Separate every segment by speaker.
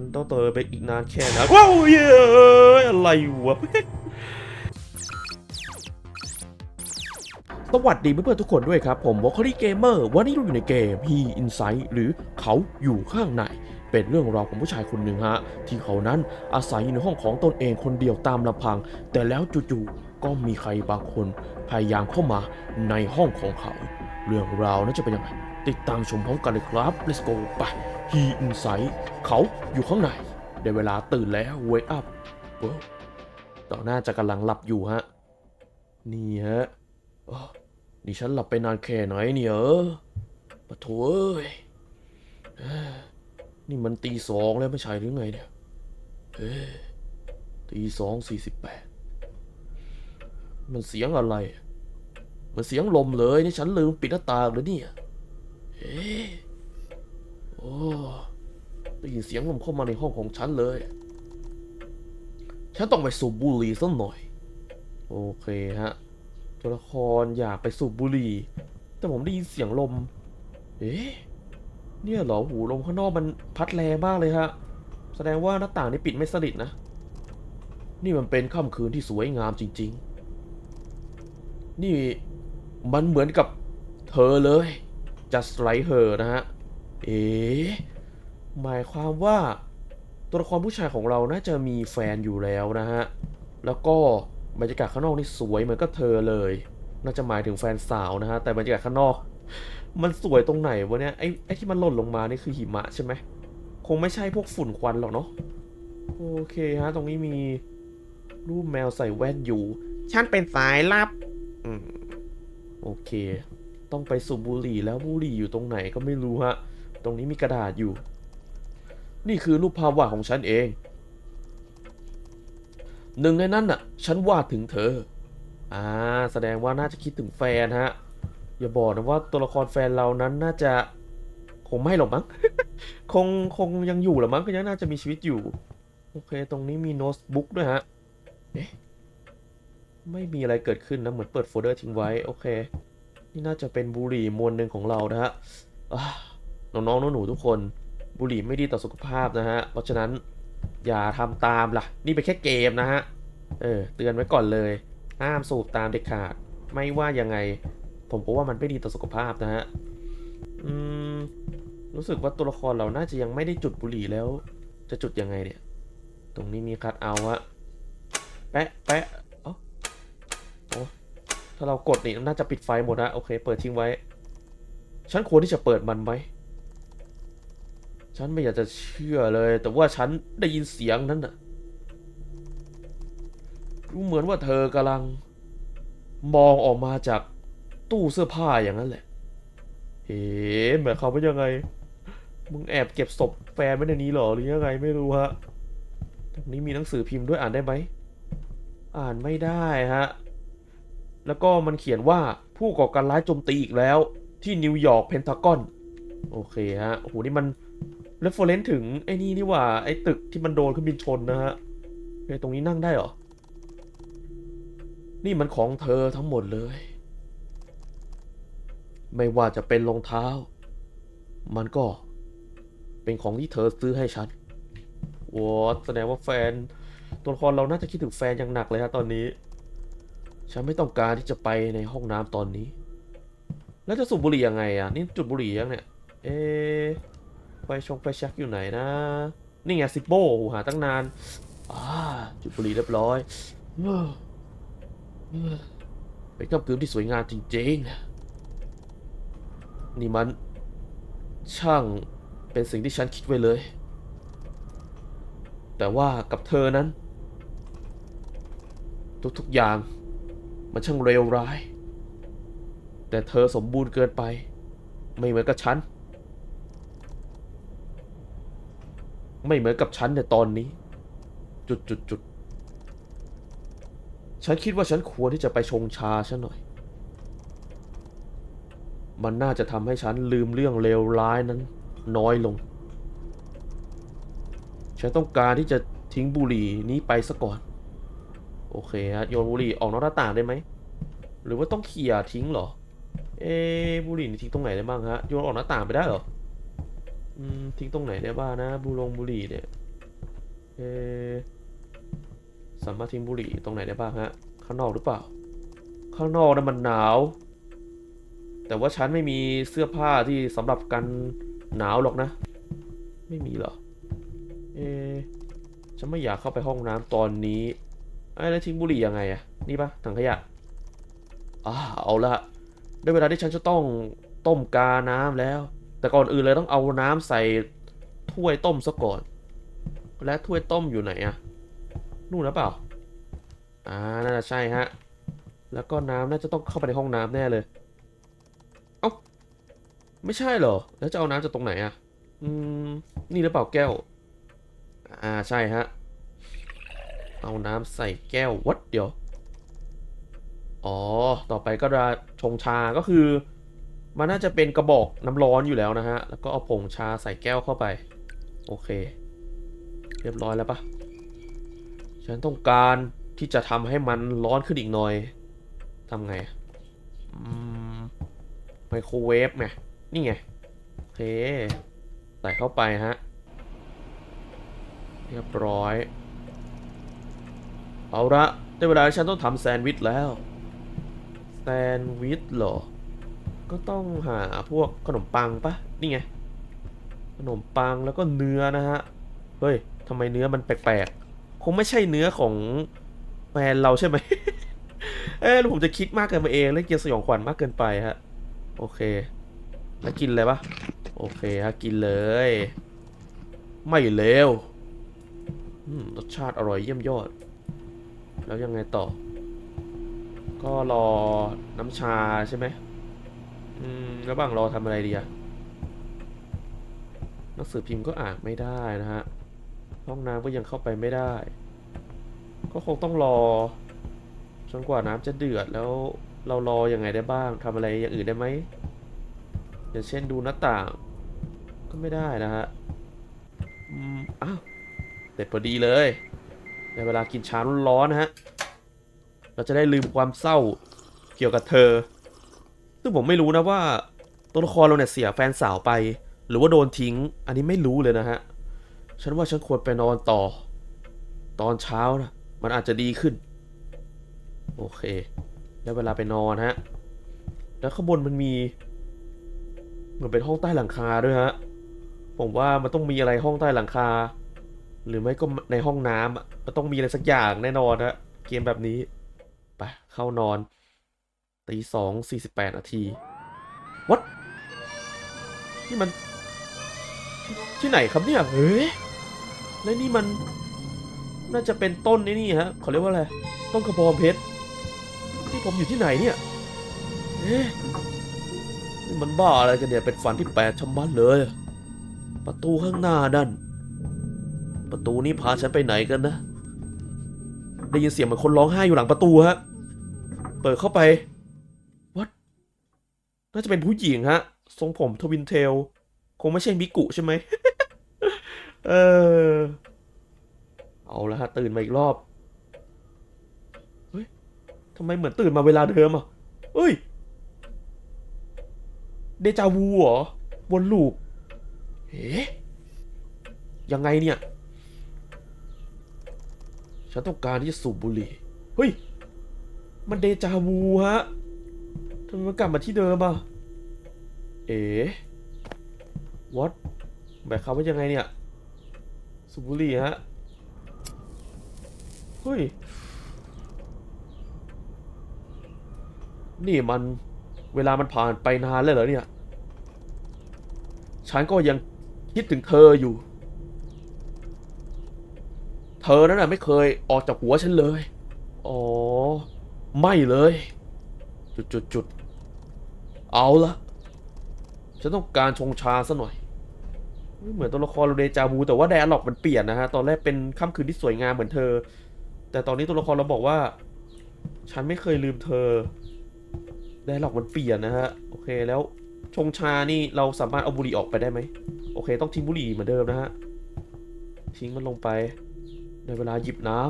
Speaker 1: ฉันต้องเตยไปอีกนานแค่ไหนว้าวเย้อะไรวะสวัสดีเพื่อนๆทุกคนด้วยครับ ผมวอลคอรี่เกมเมอร์วันนี้เราอยู่ในเกม He Inside หรือเขาอยู่ข้างใน เป็นเรื่องราวของผู้ชายคนหนึ่งฮะ ที่เขานั้นอาศัยอยู่ในห้องของตนเองคนเดียวตามลำพัง แต่แล้วจู่ๆก็มีใครบางคนพยายามเข้ามาในห้องของเขา เรื่องราวนั้นจะเป็นยังไงติดตามชมพร้อมกันเลยครับ let's go ไป He Inside เขาอยู่ข้างในได้เวลาตื่นแล้ว wake up เว้อต่อหน้าจะกำลังหลับอยู่ฮะ นี่ฮะอ้อนี่ฉันหลับไปนานแค่ไหนเนี่ยเออปะโถเอ้ยนี่มันตีสองแล้วไม่ใช่หรือไงเนี่ยเฮ้ยตีสองสี่สิบแปดมันเสียงอะไร มันเสียงลมเลยนี่ฉันลืมปิดหน้าต่างเลยเนี่ยเฮ้ยโอ้ ได้ยินเสียงลมเข้ามาในห้องของฉันเลย ฉันต้องไปสูบบุหรี่สักหน่อย โอเคฮะ ตัวละครอยากไปสูบบุหรี่ แต่ผมได้ยินเสียงลม เอ๊ะ เนี่ยเหรอหูลมข้างนอกมันพัดแรงมากเลยฮะ แสดงว่าหน้าต่างนี่ปิดไม่สนิทนะ นี่มันเป็นค่ำคืนที่สวยงามจริง ๆ นี่มันเหมือนกับเธอเลย just like her นะฮะ เอ๊ะหมายความว่า ตัวละครผู้ชายของเราน่าจะมีแฟนอยู่แล้วนะฮะ แล้วก็บรรยากาศข้างนอกนี่สวยเหมือนกับเธอเลย น่าจะหมายถึงแฟนสาวนะฮะ แต่บรรยากาศข้างนอก มันสวยตรงไหนวะเนี่ย ไอ้ไอ้ที่มันหล่นลงมานี่คือหิมะใช่ไหม คงไม่ใช่พวกฝุ่นควันหรอกเนาะ โอเคฮะ ตรงนี้มีรูปแมวใส่แว่นอยู่
Speaker 2: ฉันเป็นสายลับ
Speaker 1: อืม โอเค ต้องไปสูบบุหรี่แล้วบุหรี่อยู่ตรงไหนก็ไม่รู้ฮะ ตรงนี้มีกระดาษอยู่ นี่คือรูปภาพวาดของฉันเอง หนึ่งในนั้นน่ะ ฉันวาดถึงเธอ อ่า แสดงว่าน่าจะคิดถึงแฟนฮะ อย่าบอกนะว่าตัวละครแฟนเรานั้นน่าจะ คงไม่หรอกมั้ง คงคงยังอยู่หรือมั้งก็ยังน่าจะมีชีวิตอยู่ โอเค ตรงนี้มีโน้ตบุ๊กด้วยฮะ เอ๊ะ ไม่มีอะไรเกิดขึ้นนะ เหมือนเปิดโฟลเดอร์ทิ้งไว้ โอเค นี่น่าจะเป็นบุหรี่มวลหนึ่งของเรานะฮะอ่า น้องๆหนูๆทุกคนบุหรี่ไม่ดีต่อสุขภาพนะฮะ เพราะฉะนั้นอย่าทำตามล่ะ นี่เป็นแค่เกมนะฮะ เออ เตือนไว้ก่อนเลย ห้ามสูบตามเด็ดขาด ไม่ว่ายังไง ผมก็ว่ามันไม่ดีต่อสุขภาพนะฮะ อืม รู้สึกว่าตัวละครเราน่าจะยังไม่ได้จุดบุหรี่แล้ว จะจุดยังไงเนี่ย ตรงนี้มีคัดเอาท์ฮะแปะแปะเอ้าโอ้ถ้าเรากดนี่น่าจะปิดไฟหมดนะโอเค เปิดทิ้งไว้ ฉันควรที่จะเปิดมันไหม ฉันไม่อยากจะเชื่อเลย แต่ว่าฉันได้ยินเสียงนั้นน่ะดูเหมือนว่าเธอกำลัง มองออกมาจากตู้เสื้อผ้าอย่างนั้นแหละเฮ้หมายความว่ายังไง มึงแอบเก็บศพแฟนไว้ในนี้เหรอหรือยังไงไม่รู้ฮะ ตรงนี้มีหนังสือพิมพ์ด้วยอ่านได้ไหม อ่านไม่ได้ฮะ แล้วก็มันเขียนว่าผู้ก่อการร้ายโจมตีอีกแล้ว ที่นิวยอร์กเพนทากอน โอเคฮะ โอ้โห นี่มัน เรฟเฟอเรนซ์ถึงไอ้นี่นี่ว่าไอ้ตึกที่มันโดนเครื่องบินชนนะฮะเฮ้ตรงนี้นั่งได้เหรอ นี่มันของเธอทั้งหมดเลย ไม่ว่าจะเป็นรองเท้า มันก็เป็นของที่เธอซื้อให้ฉันวอดแสดงว่าแฟน ตัวละครเราน่าจะคิดถึงแฟนอย่างหนักเลยฮะตอนนี้ ฉันไม่ต้องการที่จะไปในห้องน้ำตอนนี้ แล้วจะสูบบุหรี่ยังไงอะ นี่จุดบุหรี่ยังเนี่ย เอะ ไฟชงไฟช็กอยู่ไหนนะ นี่ไงซิปโบโหหาตั้งนานอ่าจุดบุหรี่เรียบร้อยเอ้อเอ้อเป็นค่ำคืนที่สวยงามจริงๆ นี่มันช่างเป็นสิ่งที่ฉันคิดไว้เลย แต่ว่ากับเธอนั้น ทุกๆอย่างมันช่างเลวร้าย แต่เธอสมบูรณ์เกินไป ไม่เหมือนกับฉัน ไม่เหมือนกับฉันในตอนนี้ จุดจุดจุดฉันคิดว่าฉันควรที่จะไปชงชาฉันหน่อย มันน่าจะทำให้ฉันลืมเรื่องเลวร้ายนั้น น้อยลง ฉันต้องการที่จะทิ้งบุหรี่นี้ไปซะก่อน โอเคฮะโยนบุหรี่ออกนอกหน้าต่างได้ไหม หรือว่าต้องเขี่ยทิ้งเหรอ เอบุหรี่นี่ทิ้งตรงไหนได้บ้างฮะ โยนออกหน้าต่างไปได้เหรอ ทิ้งตรงไหนได้บ้างนะบุลงบุหรี่เนี่ยเอสามารถทิ้งบุหรี่ตรงไหนได้บ้างฮะข้างนอกหรือเปล่า ข้างนอกนั้นมันหนาว แต่ว่าฉันไม่มีเสื้อผ้าที่สำหรับกันหนาวหรอกนะ ไม่มีเหรอเอฉันไม่อยากเข้าไปห้องน้ำตอนนี้ไอ้แล้วทิ้งบุหรี่ยังไงอะนี่ปะถังขยะอ่าเอาละได้เวลาที่ฉันจะต้องต้มกาน้ำแล้ว แต่ก่อนอื่นเลยต้องเอาน้ำใส่ถ้วยต้มซะก่อน และถ้วยต้มอยู่ไหนอะนู่นหรือเปล่า อ่า น่าจะใช่ฮะ แล้วก็น้ำน่าจะต้องเข้าไปในห้องน้ำแน่เลย เอ้า ไม่ใช่เหรอ แล้วจะเอาน้ำจากตรงไหนอะอืม นี่หรือเปล่าแก้ว อ่า ใช่ฮะ เอาน้ำใส่แก้ววัดเดี๋ยว อ๋อ ต่อไปก็จะชงชา ก็คือ มันน่าจะเป็นกระบอกน้ำร้อนอยู่แล้วนะฮะ แล้วก็เอาผงชาใส่แก้วเข้าไป โอเค เรียบร้อยแล้วปะฉันต้องการที่จะทำให้มันร้อนขึ้นอีกหน่อยทำไงอะมไมโครเวฟไง นี่ไง โอเค ใส่เข้าไปฮะ เรียบร้อย เอาละได้เวลาที่ฉันต้องทำแซนด์วิชแล้ว แซนด์วิชเหรอ ก็ต้องหาพวกขนมปังปะนี่ไง ขนมปังแล้วก็เนื้อนะฮะ เฮ้ยทำไมเนื้อมันแปลกๆ คงไม่ใช่เนื้อของแฟนเราใช่ไหม เอ้ยหรือผมจะคิดมากเกินไปเองเล่นเกียร์สยองขวัญมากเกินไปฮะ โอเค แล้วกินเลยปะโอเคฮะกินเลย ไม่เลวรสชาติอร่อยเยี่ยมยอด แล้วยังไงต่อ ก็รอน้ำชาใช่ไหม อืมระหว่างรอทำอะไรดีอะหนังสือพิมพ์ก็อ่านไม่ได้นะฮะ ห้องน้ำก็ยังเข้าไปไม่ได้ ก็คงต้องรอจนกว่าน้ำจะเดือดแล้วเรารออยังไงได้บ้างทำอะไรอย่างอื่นได้ไหมอย่างเช่นดูหน้าต่าง ก็ไม่ได้นะฮะอืมอ้าวเสร็จพอดีเลยในเวลากินชาร้อนๆนะฮะ เราจะได้ลืมความเศร้าเกี่ยวกับเธอ ซึ่งผมไม่รู้นะว่าตัวละครเราเนี่ยเสียแฟนสาวไป หรือว่าโดนทิ้ง อันนี้ไม่รู้เลยนะฮะ ฉันว่าฉันควรไปนอนต่อ ตอนเช้านะมันอาจจะดีขึ้น โอเค ได้เวลาไปนอนฮะ แล้วข้างบนมันมี เหมือนเป็นห้องใต้หลังคาด้วยฮะ ผมว่ามันต้องมีอะไรห้องใต้หลังคา หรือไม่ก็ในห้องน้ำมันต้องมีอะไรสักอย่างแน่นอนฮะ เกมแบบนี้ ไปเข้านอน ตีสองสี่สิบแปดนาทีวัดนี่มัน ที่ไหนครับเนี่ยเฮ้ยแล้วนี่มัน น่าจะเป็นต้นนี่นี่ฮะเขาเรียกว่าอะไร ต้นกระบองเพชรที่ผมอยู่ที่ไหนเนี่ยเอ๊ะนี่มันบ้าอะไรกันเนี่ย เป็นฝันที่แปลกชะมัดเลย ประตูข้างหน้านั่น ประตูนี้พาฉันไปไหนกันนะ ได้ยินเสียงเหมือนคนร้องไห้อยู่หลังประตูฮะ เปิดเข้าไป น่าจะเป็นผู้หญิงฮะ ทรงผมทวินเทล คงไม่ใช่มิกุใช่ไหม เออ เอาละฮะ ตื่นมาอีกรอบ เฮ้ยทำไมเหมือนตื่นมาเวลาเดิมอะเฮ้ย เดจาวูเหรอ วนลูปเฮ้ยังไงเนี่ย ฉันต้องการที่จะสูบบุหรี่ เฮ้ย มันเดจาวูฮะ ทำไมมันกลับมาที่เดิมอะ เอ๋ what หมายความว่ายังไงเนี่ยสูบบุหรี่ฮะ เฮ้ย นี่มันเวลามันผ่านไปนานแล้วเหรอเนี่ย ฉันก็ยังคิดถึงเธออยู่ เธอนั้นน่ะไม่เคยออกจากหัวฉันเลย อ๋อ ไม่เลย จุดจุดจุด เอาละฉันต้องการชงชาซะหน่อย เหมือนตัวละครเราเดจาวูแต่ว่าแดร์ล็อกมันเปลี่ยนนะฮะ ตอนแรกเป็นค่ำคืนที่สวยงามเหมือนเธอ แต่ตอนนี้ตัวละครเราบอกว่า ฉันไม่เคยลืมเธอแดร์ล็อกมันเปลี่ยนนะฮะ โอเคแล้วชงชานี่เราสามารถเอาบุหรี่ออกไปได้ไหม โอเค ต้องทิ้งบุหรี่เหมือนเดิมนะฮะ ทิ้งมันลงไป ในเวลาหยิบน้ำ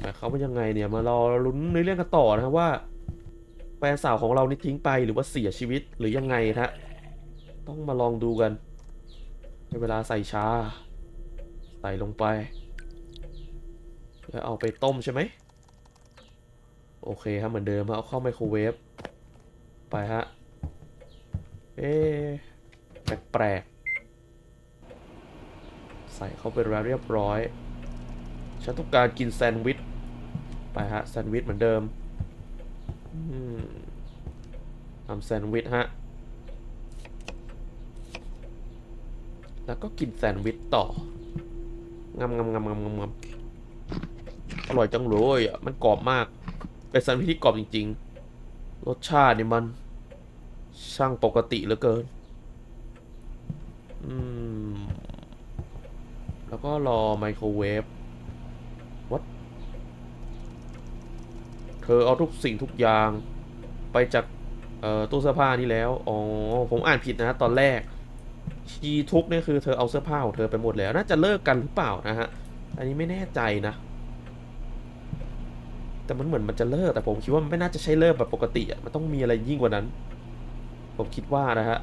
Speaker 1: หมายความว่ายังไงเนี่ยมารอลุ้นในเรื่องกันต่อนะครับว่าแฟนสาวของเรานี่ทิ้งไปหรือว่าเสียชีวิตหรือยังไงฮะต้องมาลองดูกันในเวลาใส่ชา ใส่ลงไป แล้วเอาไปต้มใช่ไหมโอเคครับเหมือนเดิมเอาเข้าไมโครเวฟไปฮะเอ๊แปลกๆใส่เข้าไปแล้วเรียบร้อย ฉันต้องการกินแซนด์วิช ไปฮะแซนด์วิชเหมือนเดิมอืมทำแซนด์วิชฮะ แล้วก็กินแซนด์วิชต่องำงำงำงำงำงำอร่อยจังเลยอะ มันกรอบมาก เป็นแซนด์วิชที่กรอบจริง ๆ รสชาตินี่มัน ช่างปกติเหลือเกิน อืม แล้วก็รอไมโครเวฟวัด ธอเอาทุกสิ่งทุกอย่างไปจากตู้เสื้อผ้านี่แล้ว อ๋อ ผมอ่านผิดนะตอนแรก ชีทุกเนี่ยคือเธอเอาเสื้อผ้าของเธอไปหมดแล้ว น่าจะเลิกกันหรือเปล่านะฮะ อันนี้ไม่แน่ใจนะ แต่มันเหมือนมันจะเลิก แต่ผมคิดว่ามันไม่น่าจะใช่เลิกแบบปกติอะมันต้องมีอะไรยิ่งกว่านั้น ผมคิดว่านะฮะ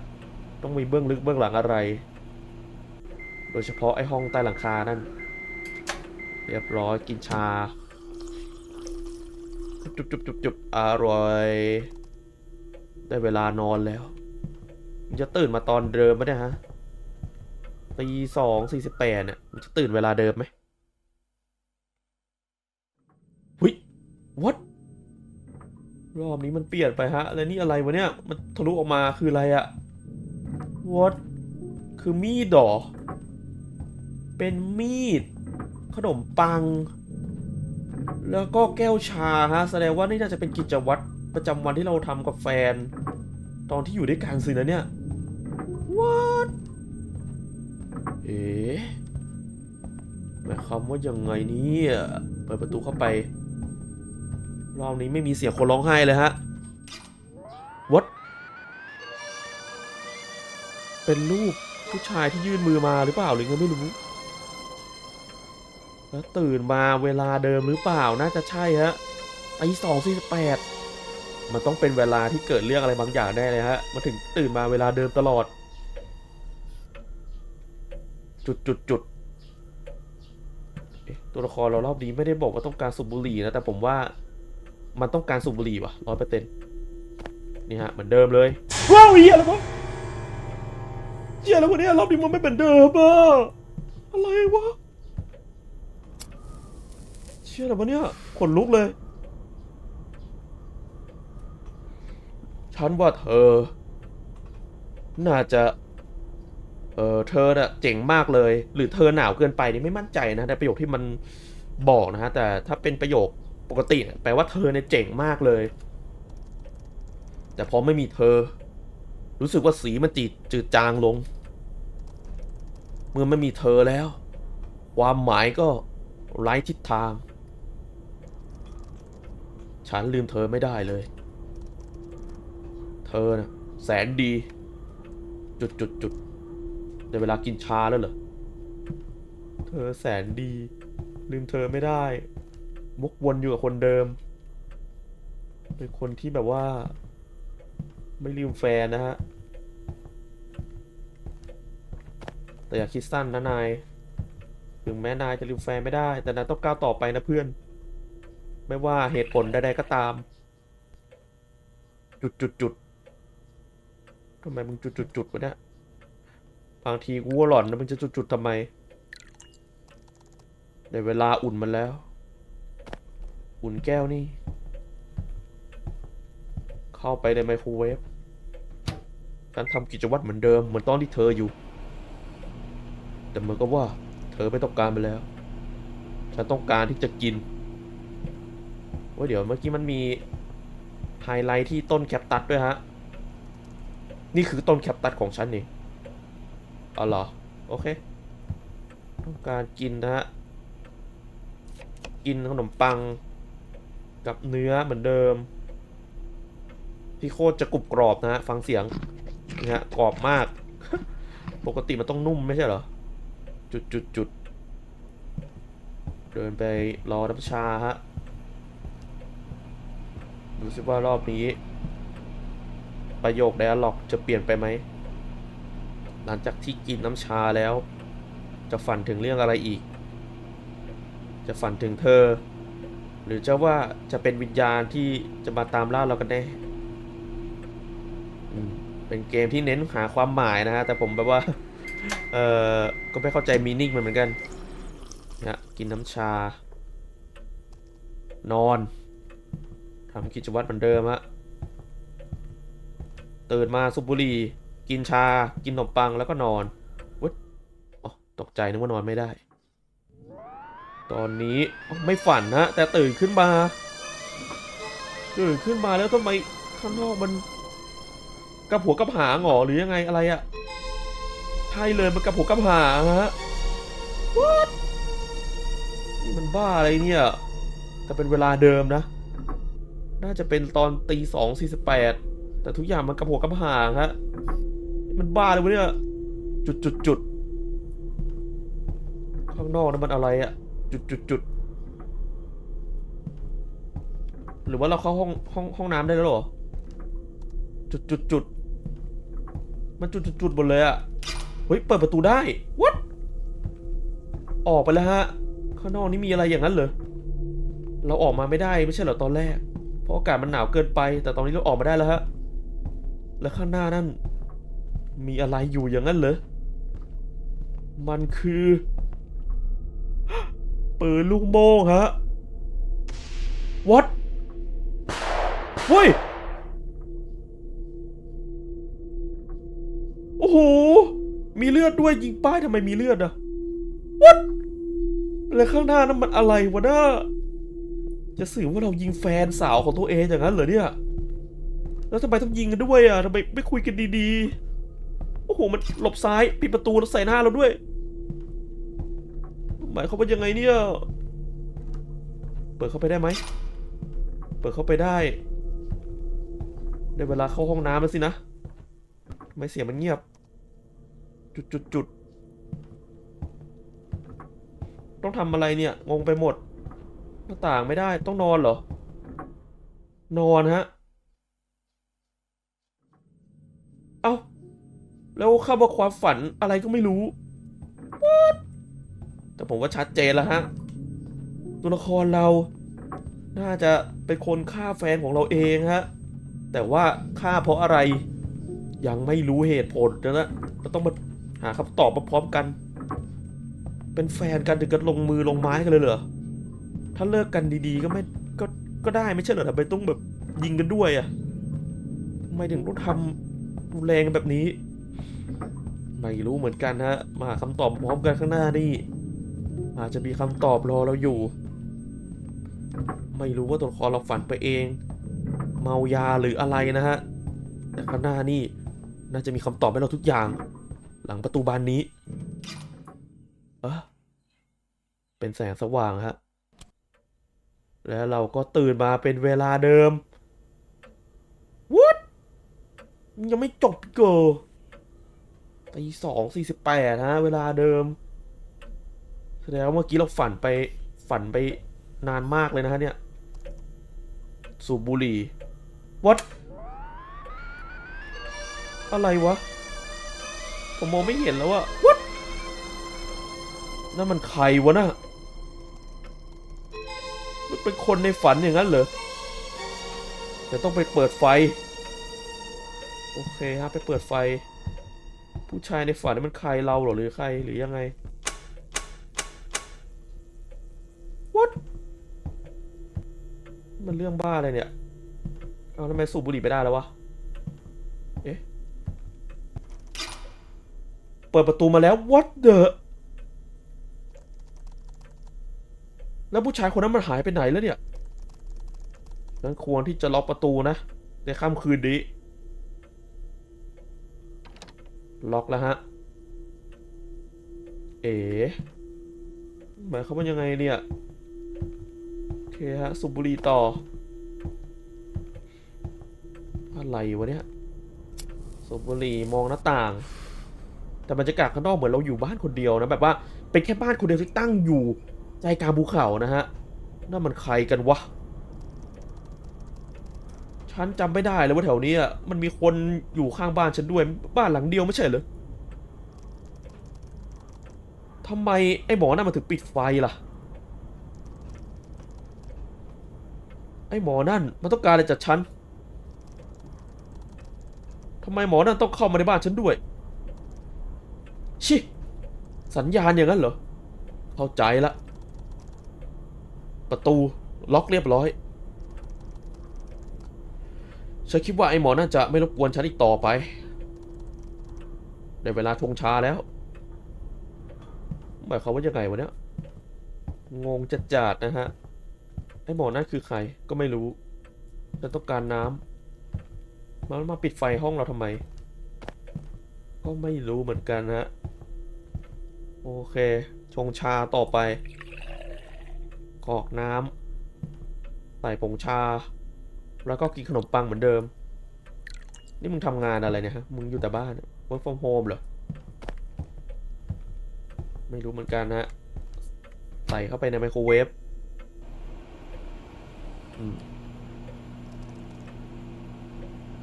Speaker 1: ต้องมีเบื้องลึกเบื้องหลังอะไร โดยเฉพาะไอ้ห้องใต้หลังคานั่น เรียบร้อยกินชา จุบจุบจุบจุบอร่อย ได้เวลานอนแล้ว จะตื่นมาตอนเดิมไหมเนี่ยฮะตีสองสี่สิบแปดเนี่ยมันจะตื่นเวลาเดิมไหมหุย what รอบนี้มันเปลี่ยนไปฮะ แล้วนี่อะไรวะเนี่ย มันทะลุออกมาคืออะไรอะ what คือมีดเหรอ เป็นมีด ขนมปัง แล้วก็แก้วชาฮะแสดงว่านี่น่าจะเป็นกิจวัตรประจำวันที่เราทำกับแฟน ตอนที่อยู่ด้วยกันสินะเนี่ย what เอ๊ะหมายความว่ายังไงเนี่ยเปิดประตูเข้าไป รอบนี้ไม่มีเสียงคนร้องไห้เลยฮะ what เป็นรูปผู้ชายที่ยื่นมือมาหรือเปล่าหรือไงไม่รู้ แล้วตื่นมาเวลาเดิมหรือเปล่าน่าจะใช่ฮะตีสองสี่สิบแปดมันต้องเป็นเวลาที่เกิดเรื่องอะไรบางอย่างแน่เลยฮะมาถึงตื่นมาเวลาเดิมตลอด จุดจุดจุดตัวละครเรารอบนี้ไม่ได้บอกว่าต้องการสูบบุหรี่นะแต่ผมว่ามันต้องการสูบบุหรี่ว่ะร้อยเปอร์เซ็นต์นี่ฮะเหมือนเดิมเลยว้าวเหี้ยอะไรวะเหี้ยอะไรวะเนี่ยรอบนี้มันไม่เหมือนเดิมอะอะไรวะ ชื่ออะไรวะเนี่ยขนลุกเลย ฉันว่าเธอ น่าจะ เออเธอน่ะเจ๋งมากเลย หรือเธอหนาวเกินไปนี่ไม่มั่นใจนะในประโยคที่มันบอกนะฮะ แต่ถ้าเป็นประโยคปกติเนี่ยแปลว่าเธอเนี่ยเจ๋งมากเลย แต่พอไม่มีเธอ รู้สึกว่าสีมันจีดจืดจางลง เมื่อไม่มีเธอแล้ว ความหมายก็ไร้ทิศทาง ฉันลืมเธอไม่ได้เลย เธอนะแสนดี จุดจุดจุดในเวลากินชาแล้วเหรอ เธอแสนดี ลืมเธอไม่ได้วกวนอยู่กับคนเดิม เป็นคนที่แบบว่า ไม่ลืมแฟนนะฮะ แต่อย่าคิดสั้นนะนาย ถึงแม้นายจะลืมแฟนไม่ได้ แต่นายต้องก้าวต่อไปนะเพื่อน ไม่ว่าเหตุผลใดๆก็ตาม จุดจุดจุดทำไมมึงจุดจุดจุดวะเนี่ยบางทีกูว่าหล่อนนะมึงจะจุดจุดทำไมได้เวลาอุ่นมันแล้ว อุ่นแก้วนี่ เข้าไปในไมโครเวฟฉันทำกิจวัตรเหมือนเดิม เหมือนตอนที่เธออยู่ แต่เหมือนกับว่า เธอไม่ต้องการไปแล้ว ฉันต้องการที่จะกิน ว่าเดี๋ยวเมื่อกี้มันมีไฮไลท์ที่ต้นแคปตัสด้วยฮะ นี่คือต้นแคปตัสของฉันนี่อ๋อเหรอ โอเค ต้องการกินนะฮะ กินขนมปัง กับเนื้อเหมือนเดิม ที่โคตรจะกรุบกรอบนะฮะ ฟังเสียงนะฮะกรอบมาก ปกติมันต้องนุ่มไม่ใช่เหรอ จุดจุดจุดเดินไปรอน้ำชาฮะ ดูสิว่ารอบนี้ ประโยคไดอะล็อกจะเปลี่ยนไปไหม หลังจากที่กินน้ำชาแล้ว จะฝันถึงเรื่องอะไรอีก จะฝันถึงเธอ หรือจะว่าจะเป็นวิญญาณที่จะมาตามล่าเรากันแน่เป็นเกมที่เน้นหาความหมายนะฮะ แต่ผมแบบว่า เออก็ไม่เข้าใจมีนิ่งมันเหมือนกันนะกินน้ำชา นอน ทำกิจวัตรเหมือนเดิมฮะตื่นมาสูบบุหรี่กินชา กินขนมปังแล้วก็นอนวัดอ๋อตกใจนึกว่านอนไม่ได้ ตอนนี้ไม่ฝันฮะแต่ตื่นขึ้นมา ตื่นขึ้นมาแล้วทำไมข้างนอกมันกระหัวกระหางเหรอหรือยังไงอะไรอะใช่เลยมันกระหัวกระหางฮะ What นี่มันบ้าอะไรเนี่ยแต่เป็นเวลาเดิมนะ น่าจะเป็นตอนตีสองสี่สิบแปดแต่ทุกอย่างมันกระหัวกระหางฮะมันบ้าเลยวะเนี่ย จุดจุดจุดข้างนอกนั้นมันอะไรอะจุดจุดจุดหรือว่าเราเข้าห้องห้องห้องน้ำได้แล้วหรอ จุดจุดจุดมันจุดจุดจุดหมดเลยอะเฮ้ย เปิดประตูได้ what ออกไปแล้วฮะ ข้างนอกนี่มีอะไรอย่างนั้นเหรอ เราออกมาไม่ได้ไม่ใช่เหรอตอนแรก เพราะอากาศมันหนาวเกินไป แต่ตอนนี้เราออกมาได้แล้วฮะ แล้วข้างหน้านั่น มีอะไรอยู่อย่างนั้นเหรอ มันคือปืนลูกโม่งฮะ what เฮ้ย โอ้โห มีเลือดด้วยยิงป้ายทำไมมีเลือดอะ what แล้วข้างหน้านั้นมันอะไรวะเน้า จะสื่อว่าเรายิงแฟนสาวของตัวเองอย่างนั้นเหรอเนี่ย แล้วทำไมต้องยิงกันด้วยอะทำไมไม่คุยกันดีๆ โอ้โห มันหลบซ้ายปิดประตูแล้วใส่หน้าเราด้วย หมายเขามว่ายังไงเนี่ย เปิดเข้าไปได้ไหม เปิดเข้าไปได้ ได้เวลาเข้าห้องน้ำแล้วสินะ ไม่เสียงมันเงียบ จุดจุดจุด ต้องทำอะไรเนี่ย งงไปหมด หน้าต่างไม่ได้ต้องนอนเหรอ นอนฮะ เอ้า แล้วเข้ามาความฝันอะไรก็ไม่รู้ What? แต่ผมว่าชัดเจนแล้วฮะ ตัวละครเรา น่าจะเป็นคนฆ่าแฟนของเราเองฮะ แต่ว่าฆ่าเพราะอะไร ยังไม่รู้เหตุผลนะนะเราต้องมาหาคำตอบมาพร้อมกัน เป็นแฟนกันถึงกับลงมือลงไม้กันเลยเหรอ ถ้าเลิกกันดีๆ ก็ไม่ก็ก็ได้ไม่ใช่เหรอทำไมต้องแบบยิงกันด้วยอะ่ะทำไมถึงต้องทำรุนแรงกันแบบนี้ ไม่รู้เหมือนกันฮะ มาหาคำตอบพร้อมกันข้างหน้านี่ อาจจะมีคำตอบรอเราอยู่ ไม่รู้ว่าตัวละครเราฝันไปเอง เมายาหรืออะไรนะฮะ แต่ข้างหน้านี่ น่าจะมีคำตอบให้เราทุกอย่าง หลังประตูบานนี้ เออเป็นแสงสว่างฮะ แล้วเราก็ตื่นมาเป็นเวลาเดิม What ยังไม่จบกเกอตีสองสี่สิบแปดฮะ เวลาเดิมแสดงว่าเมื่อกี้เราฝันไปฝันไปนานมากเลยนะฮะเนี่ย สูบบุหรี่ What อะไรวะ ผมมองไม่เห็นแล้วอะ What นั่นมันใครวะน่ะ มันเป็นคนในฝันอย่างนั้นเหรอจะต้องไปเปิดไฟ โอเคฮะไปเปิดไฟ ผู้ชายในฝันมันใครเราเหรอหรือใครหรือยังไง What มันเรื่องบ้าอะไรเนี่ย เอาทำไมสูบบุหรี่ไปได้แล้ววะ เอ๊ะ เปิดประตูมาแล้ว What the แล้วผู้ชายคนนั้นมันหายไปไหนแล้วเนี่ยนั้นควรที่จะล็อกประตูนะ ในค่ำคืนนี้ ล็อกแล้วฮะ เอ๋หมายความว่ายังไงเนี่ย โอเคฮะสุบุรีต่อ อะไรวะเนี่ยสุบุรีมองหน้าต่าง แต่บรรยากาศข้างนอกเหมือนเราอยู่บ้านคนเดียวนะ แบบว่าเป็นแค่บ้านคนเดียวที่ตั้งอยู่ ใจกลางภูเขานะฮะนั่นมันใครกันวะ ฉันจำไม่ได้เลยว่าแถวนี้อะมันมีคนอยู่ข้างบ้านฉันด้วยบ้านหลังเดียวไม่ใช่เหรอทำไมไอ้หมอนั่นมันถึงปิดไฟล่ะ ไอ้หมอนั่นมันต้องการอะไรจากฉันทำไมหมอนั่นต้องเข้ามาในบ้านฉันด้วย ชิ สัญญาณอย่างนั้นเหรอ เข้าใจละ ประตูล็อกเรียบร้อยฉันคิดว่าไอ้หมอนั่นจะไม่รบกวนฉันอีกต่อไป ได้เวลาชงชาแล้ว หมายความว่ายังไงวะเนี่ย งงจัดจัดๆนะฮะ ไอ้หมอนั่นคือใครก็ไม่รู้ฉันต้องการน้ำแล้วมาปิดไฟห้องเราทำไม ก็ไม่รู้เหมือนกันฮะ โอเค ชงชาต่อไป กรอกน้ำใส่ผงชา แล้วก็กินขนมปังเหมือนเดิม นี่มึงทำงานอะไรเนี่ยฮะ มึงอยู่แต่บ้าน work from home เหรอ ไม่รู้เหมือนกันฮะ ใส่เข้าไปในไมโครเวฟ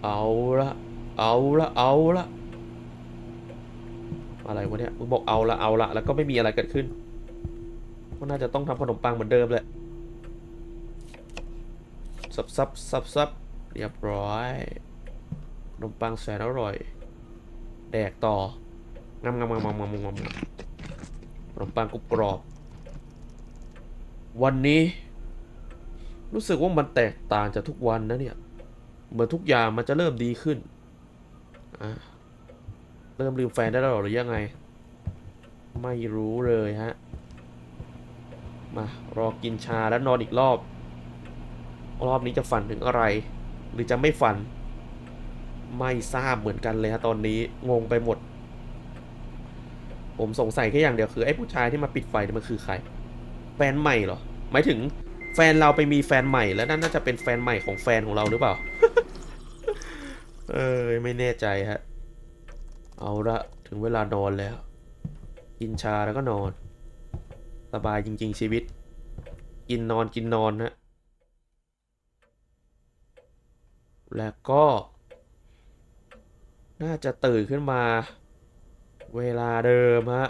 Speaker 1: เอาละ เอาละ เอาละ อะไรวะเนี่ย มึงบอกเอาละ เอาละ แล้วก็ไม่มีอะไรเกิดขึ้น ก็น่าจะต้องทำขนมปังเหมือนเดิมแหละซับซับซับซับเรียบร้อยขนมปังแสนอร่อย แดกต่องำงำงำงำงำงำขนมปังกรุบกรอบ วันนี้ รู้สึกว่ามันแตกต่างจากทุกวันนะเนี่ยเหมือนทุกอย่างมันจะเริ่มดีขึ้นเริ่มลืมแฟนได้แล้วหรือยังไง ไม่รู้เลยฮะ มารอกินชาแล้วนอนอีกรอบ รอบนี้จะฝันถึงอะไร หรือจะไม่ฝัน ไม่ทราบเหมือนกันเลยฮะตอนนี้งงไปหมด ผมสงสัยแค่อย่างเดียวคือไอ้ผู้ชายที่มาปิดไฟนี่มันคือใคร แฟนใหม่เหรอหมายถึงแฟนเราไปมีแฟนใหม่แล้วนั่นน่าจะเป็นแฟนใหม่ของแฟนของเราหรือเปล่า เออไม่แน่ใจฮะ เอาละถึงเวลานอนแล้ว กินชาแล้วก็นอน สบายจริง ๆ ชีวิต กินนอนกินนอนฮะแล้วก็ น่าจะตื่นขึ้นมา เวลาเดิมฮะ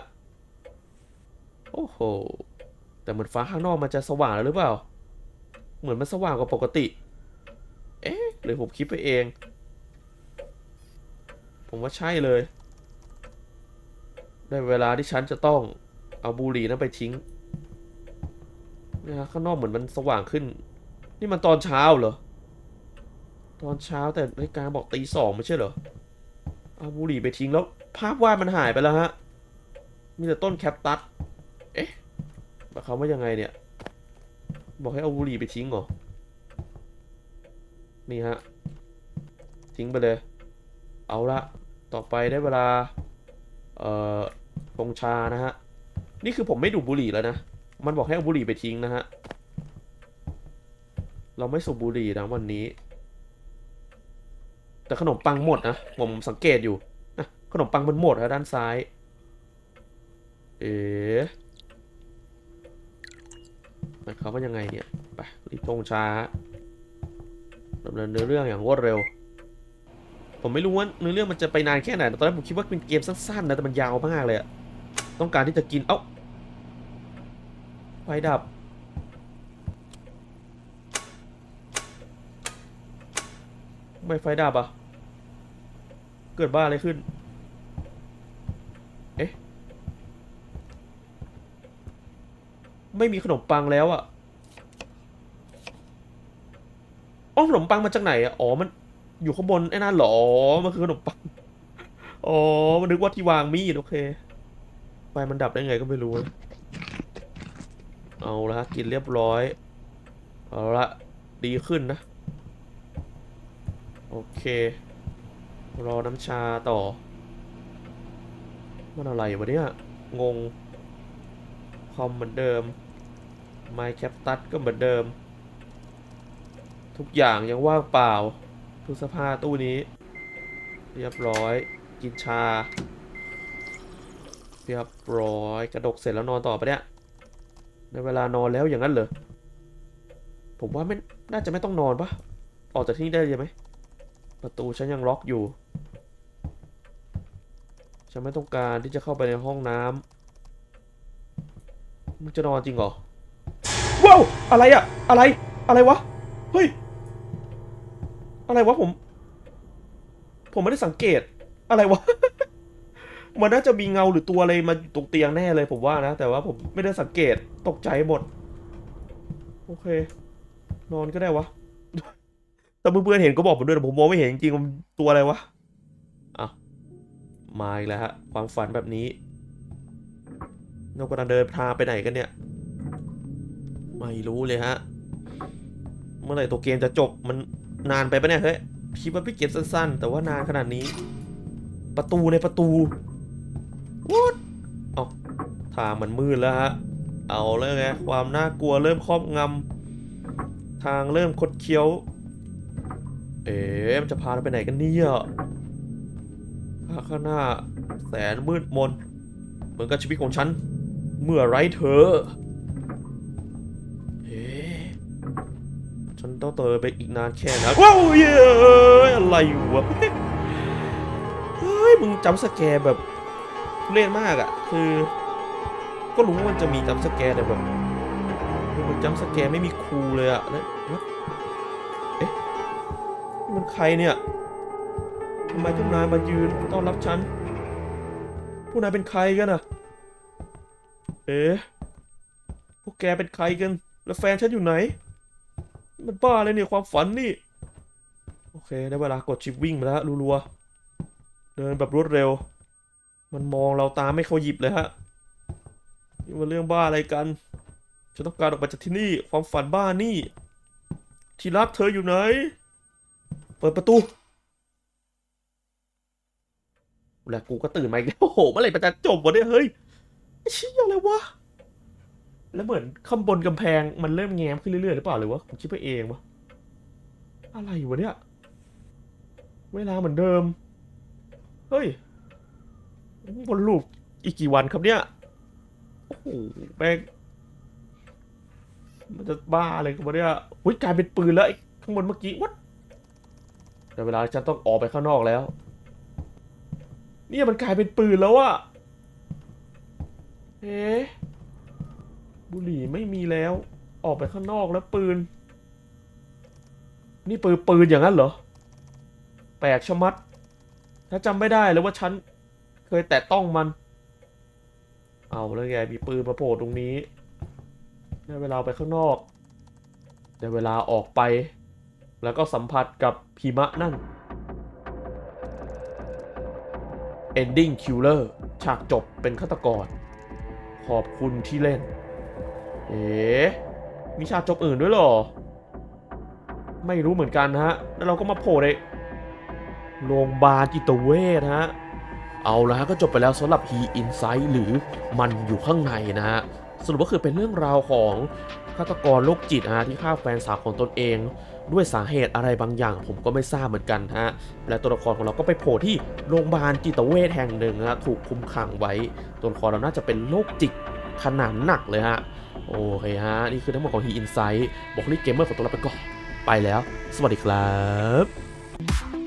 Speaker 1: โอ้โห แต่เหมือนฟ้าข้างนอกมันจะสว่างแล้วหรือเปล่า เหมือนมันสว่างกว่าปกติ เอ๊ะหรือผมคิดไปเอง ผมว่าใช่เลย ได้เวลาที่ฉันจะต้อง เอาบุหรี่นั้นไปทิ้งนะฮะข้างนอกเหมือนมันสว่างขึ้น นี่มันตอนเช้าเหรอ ตอนเช้าแต่นาฬิการบอกตีสองไม่ใช่เหรอ เอาบุหรี่ไปทิ้งแล้ว ภาพวาดมันหายไปแล้วฮะ มีแต่ต้นแคปตัส เอ๊ะหมายควาว่ายังไงเนี่ย บอกให้เอาบุหรี่ไปทิ้งเหรอ นี่ฮะ ทิ้งไปเลย เอาละ ต่อไปได้เวลา เอ่อ ปงชานะฮะ นี่คือผมไม่ดูบุหรี่แล้วนะ มันบอกให้เอาบุหรี่ไปทิ้งนะฮะ เราไม่สูบบุหรี่นะวันนี้ แต่ขนมปังหมดนะ ผมสังเกตอยู่นะขนมปังมันหมดนะด้านซ้าย เอ๋มายควาว่ายังไงเนี่ย ไปรีบปงช้าดำเนินเนื้อเรื่องอย่างรวดเร็ว ผมไม่รู้ว่าเนื้อเรื่องมันจะไปนานแค่ไหนแต่ตอนแรกผมคิดว่าเป็นเกมสั้นๆนะ แต่มันยาวมากเลยอะต้องการที่จะกิน เอ้า ไฟดับ ไม่ไฟดับอะ เกิดบ้าอะไรขึ้น เอ๊ะ ไม่มีขนมปังแล้วอะอ๋อขนมปังมาจากไหนอะ อ๋อ มันอยู่ข้างบนไอ้นั่นหรอ มันคือขนมปัง อ๋อ มันนึกว่าที่วางมีดโอเค ไฟมันดับได้ไงก็ไม่รู้ เอาละกินเรียบร้อย เอาละดีขึ้นนะ โอเค รอน้ำชาต่อ มันอะไรวะเนี่ย งง คอมเหมือนเดิม ไมค์แคปตัสก็เหมือนเดิม ทุกอย่างยังว่างเปล่าทุกสภาพตู้นี้ เรียบร้อย กินชา เรียบร้อย กระดกเสร็จแล้วนอนต่อปะเนี่ย ในเวลานอนแล้วอย่างนั้นเหรอ ผมว่าไม่น่าจะไม่ต้องนอนปะออกจากที่นี่ได้เลยไหม ประตูฉันยังล็อกอยู่ ฉันไม่ต้องการที่จะเข้าไปในห้องน้มึงจะนอนจริงเหรอ ว้าว อะไรอะอะไร อะไรวะ เฮ้ย อะไรวะผม ผมไม่ได้สังเกต อะไรวะ มันน่าจะมีเงาหรือตัวอะไรมาอยู่ตรงเตียงแน่เลยผมว่านะ แต่ว่าผมไม่ได้สังเกตตกใจหมด โอเค นอนก็ได้วะแต่เพื่อนๆเห็นก็บอกผมด้วยแต่ผมมองไม่เห็นจริงๆตัวอะไรวะอะมาอีกแล้วฮะ ความฝันแบบนี้เรากำลังเดินทางไปไหนกันเนี่ย ไม่รู้เลยฮะ เมื่อไหร่ตัวเกมจะจบมันนานไปปะเนี่ยเฮ้ยคิดว่าพี่เกมสั้นๆ แต่ว่านานขนาดนี้ ประตูในประตู วูดเอาทางมันมืดแล้วฮะ เอาแล้วไงความน่ากลัวเริ่มครอบงำทางเริ่มคดเคี้ยว เอ๊ะมันจะพาเราไปไหนกันเนี่ยข้างหน้าแสนมืดมน เหมือนกับชีวิตของฉัน เมื่อไร้เธอเอ๊ะฉันต้องเตินไปอีกนานแค่ไหนว้าวเย้ยอะไรวะเฮ้ยมึงจำสแกร์แบบทุ เล่นมากอะคือ ก็รู้ว่ามันจะมีจำสแกร์แต่แบบมันจำสแกร์ไม่มีครูเลยอะแล้วแล้วเอ๊ะมันใครเนี่ยทำไมทุกนายมายืนต้อนรับฉันพวกนายเป็นใครกันอะเอ๊ะพวกแกเป็นใครกัน แล้วแฟนฉันอยู่ไหน มันบ้าเลยเนี่ยความฝันนี่ โอเค ได้เวลากดชิปวิ่งมาแล้วรัวๆ เดินแบบรวดเร็ว มันมองเราตามไม่เขาหยิบเลยฮะนี่มันเรื่องบ้าอะไรกันฉันต้องการออกไปจากที่นี่ ความฝันบ้านี่ ที่รักเธออยู่ไหน เปิดประตูแล้วกูก็ตื่นมาอีกแล้วโอ้โหเมื่อไหร่มันจะจบวะเนี่ยเฮ้ยเชี้ยอะไรวะแล้วเหมือนข้างบนกำแพงมันเริ่มแง้มขึ้นเรื่อยๆหรือเปล่าหรือว่าผมคิดไปเองวะอะไรวะเนี่ย เวลาเหมือนเดิม เฮ้ย บนลูกอีกกี่วันครับเนี่ย โอ้โหแม่งมันจะบ้าอะไรกันวะเนี่ยหุ้ยกลายเป็นปืนแล้วไอ้ข้างบนเมื่อกี้วัดแต่เวลาฉันต้องออกไปข้างนอกแล้ว เนี่ยมันกลายเป็นปืนแล้วอะเอ๊บุหรี่ไม่มีแล้ว ออกไปข้างนอกแล้วปืน นี่ปืนปืนอย่างนั้นเหรอ แปลกชะมัด ถ้าจำไม่ได้เลยว่าฉัน เคยแตะต้องมัน เอาแล้วไงมีปืนมาโผล่ตรงนี้ได้เวลาไปข้างนอกได้เวลาออกไป แล้วก็สัมผัสกับพิมะนั่น Ending Killer ฉากจบเป็นฆาตกร ขอบคุณที่เล่น เอ๊ะมีฉากจบอื่นด้วยหรอ ไม่รู้เหมือนกันฮะ แล้วเราก็มาโผล่ในโรงพยาบาลจิตเวชฮะ เอาละฮะก็จบไปแล้วสำหรับ He Inside หรือมันอยู่ข้างในนะฮะสรุปก็คือเป็นเรื่องราวของฆาตกรโรคจิตนะฮะที่ฆ่าแฟนสาวของตนเอง ด้วยสาเหตุอะไรบางอย่างผมก็ไม่ทราบเหมือนกันฮะและตัวละครของเราก็ไปโผล่ที่โรงพยาบาลจิตเวชแห่งหนึ่งฮะถูกคุมขังไว้ ตัวละครเราน่าจะเป็นโรคจิตขนาดหนักเลยฮะโอเคฮะ นี่คือทั้งหมดของ He Inside บอกรีเกมเมอร์ของตัวเราไปก่อนไปแล้ว สวัสดีครับ